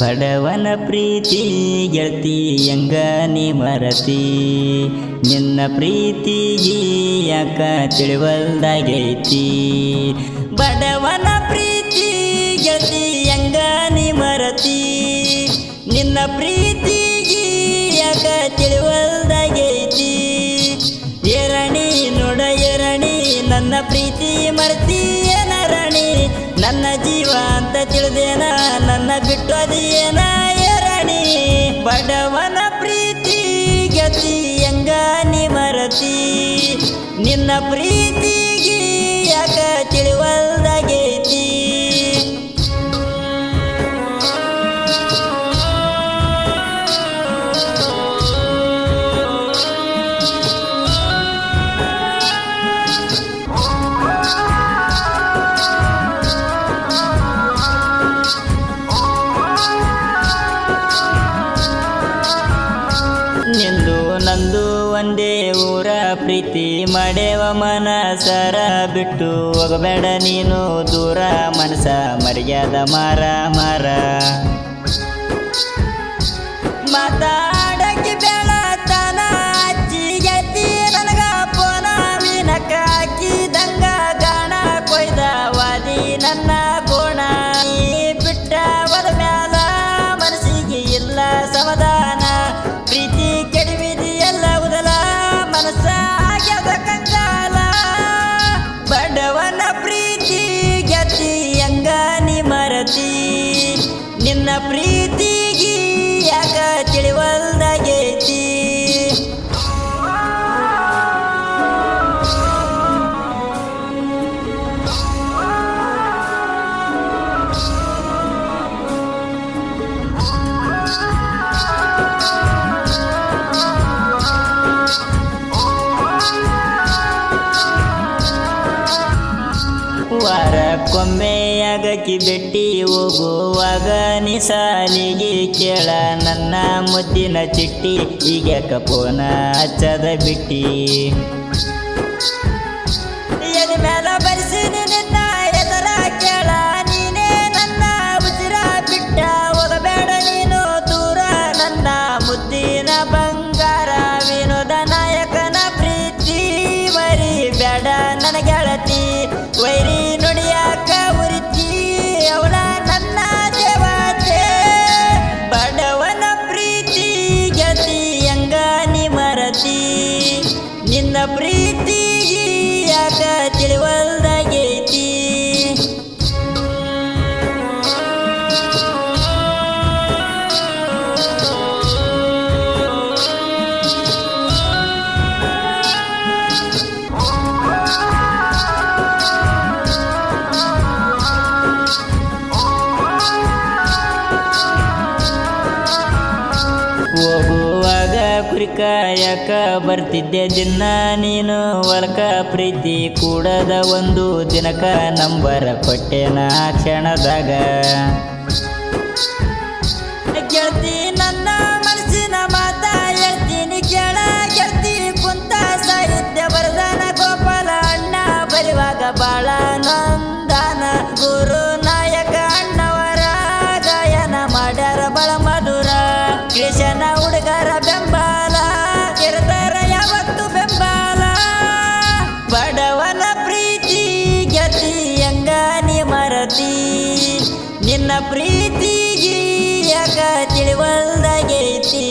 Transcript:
ಬಡವನ ಪ್ರೀತಿ ಗೆಳತಿ ಹೆಂಗ ನೀ ಮರತಿ? ನಿನ್ನ ಪ್ರೀತಿ ಯಾಕ ತಿಳಿವಲ್ದಾಗೈತಿ? ಬಡವನ ಪ್ರೀತಿ ಗೆಳತಿ ಹೆಂಗ ನಿಮರತಿ ನಿನ್ನ ಪ್ರೀತಿಗೆ ಯಾಕ ತಿಳಿವಲ್ದಾಗೈತಿ. ಎರಣಿ ನೋಡ ಎರಣಿ, ನನ್ನ ಪ್ರೀತಿ ಮರ್ತಿ ನರಣಿ ನನ್ನ ಜೀವ ಅಂತ ತಿಳಿದೇನ, ನನ್ನ ಬಿಟ್ಟು ಅದೇನ ಎರಣಿ. ಬಡವನ ಪ್ರೀತಿ ಗತಿ ಹೆಂಗ ಮರತಿ. ನಿನ್ನ ಪ್ರೀತಿಗೆ ಯಾಕ ತಿಳಿವಲ್ದಾಗೈತಿ ಪ್ರೀತಿ ಮಡೆವ ಮನಸರ ಬಿಟ್ಟು ಹೋಗಬೇಡ ನೀನು ದೂರ ಮನಸ, ಮರ್ಯಾದ ಮಾರ ಮಾರ. ಮಾತಾಡಕ್ಕೆ ಬೇಡ ತನ ಅಜ್ಜಿಗೆತ್ತಿ ನನಗ ಪೋನ, ವಿನಕ ದಂಗ ಗಾಣ ಕೊಯ್ದ ವಾದಿ ನನ್ನ ಗೋಣ ಬಿಟ್ಟ ಒದ ಮ್ಯಾಲ ಮನಸ್ಸಿಗೆ ಇಲ್ಲ ಸಮಾಧಾನ. ಪ್ರೀತಿ ಕೆಡಿಮಿದಿ ಎಲ್ಲ ಉದಲ ಮನಸ್ಸ ಆಗ್ಯದ ಕಂಗಾಲ ಬಡವನ ಪ್ರೀತಿ ಗೆತಿ ಹೆಂಗ ನೀ ಮರತಿ ನಿನ್ನ ಪ್ರೀತಿಗೆ ವಾರಕ್ಕೊಮ್ಮೆಯಾಗಕಿ ಬೆಟ್ಟಿ ಹೋಗುವಾಗ ನಿಸಾಲಿಗೆ ಕೇಳ ನನ್ನ ಮುದ್ದಿನ ಚಿಟ್ಟಿ ಈಗ ಕಪೋನ ಹಚ್ಚದ ಬಿಟ್ಟಿ. ಹೋಗುವಾಗ ಯಾಕ ಬರ್ತಿದ್ದೆ ದಿನ ನೀನು ಒಳಕ ಪ್ರೀತಿ ಕೂಡದ ಒಂದು ದಿನಕ ನಂಬರ ನಾ ಕ್ಷಣದಾಗ. ಗೆಳತಿ ನನ್ನ ಮನಸ್ಸಿನ ಮಾತ ಹೇಳ್ತೀನಿ ಕೇಳ, ಗೆಳತಿ ಕುಂತ ಸಾಹಿತ್ಯ ಬರದಾನ ಗೋಪಾಲ ಅಣ್ಣ ಬರುವಾಗ ಬಾಳ ನಂದಾನ ಗುರು. ನಿನ್ನ ಪ್ರೀತಿಗೆ ಯಾಕ ತಿಳಿವಲ್ದಾಗೈತಿ?